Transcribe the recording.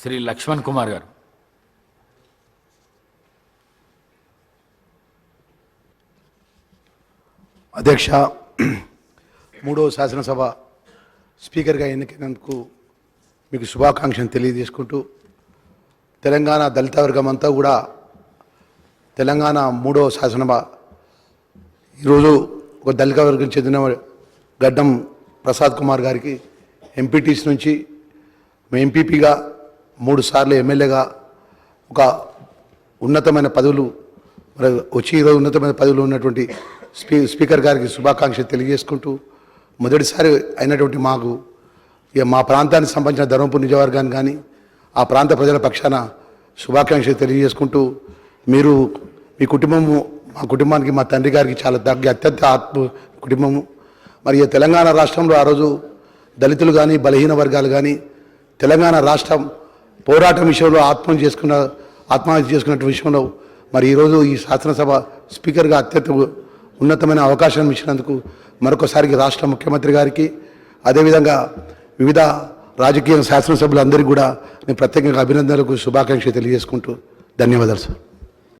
శ్రీ లక్ష్మణ్ కుమార్ గారు. అధ్యక్ష మూడవ శాసనసభ స్పీకర్గా ఎన్నికైనందుకు మీకు శుభాకాంక్షలు తెలియజేసుకుంటూ తెలంగాణ దళిత వర్గం అంతా కూడా తెలంగాణ మూడవ శాసనసభ ఈరోజు ఒక దళిత వర్గం చెందిన గడ్డం ప్రసాద్ కుమార్ గారికి ఎంపీటీసీ నుంచి ఎంపీపీగా మూడు సార్లు ఎమ్మెల్యేగా ఒక ఉన్నతమైన పదవులు మరి వచ్చి ఈరోజు ఉన్నతమైన పదవులు ఉన్నటువంటి స్పీ స్పీకర్ గారికి శుభాకాంక్షలు తెలియజేసుకుంటూ మొదటిసారి అయినటువంటి మాకు ఇక మా ప్రాంతానికి సంబంధించిన ధర్మపూర్ నిజవర్గాన్ని కానీ ఆ ప్రాంత ప్రజల పక్షాన శుభాకాంక్షలు తెలియజేసుకుంటూ మీరు మీ కుటుంబము మా కుటుంబానికి మా తండ్రి గారికి చాలా దగ్గర అత్యంత ఆత్మ కుటుంబము. మరి తెలంగాణ రాష్ట్రంలో ఆ రోజు దళితులు కానీ బలహీన వర్గాలు కానీ తెలంగాణ రాష్ట్రం పోరాటం విషయంలో ఆత్మహత్య చేసుకున్న ఆత్మహత్య చేసుకున్న విషయంలో మరి ఈరోజు ఈ శాసనసభ స్పీకర్గా అత్యంత ఉన్నతమైన అవకాశం ఇచ్చినందుకు మరొకసారికి రాష్ట్ర ముఖ్యమంత్రి గారికి అదేవిధంగా వివిధ రాజకీయ శాసనసభ్యులందరికీ కూడా నేను ప్రత్యేకంగా అభినందనలకు శుభాకాంక్షలు తెలియజేసుకుంటూ ధన్యవాదాలు సార్.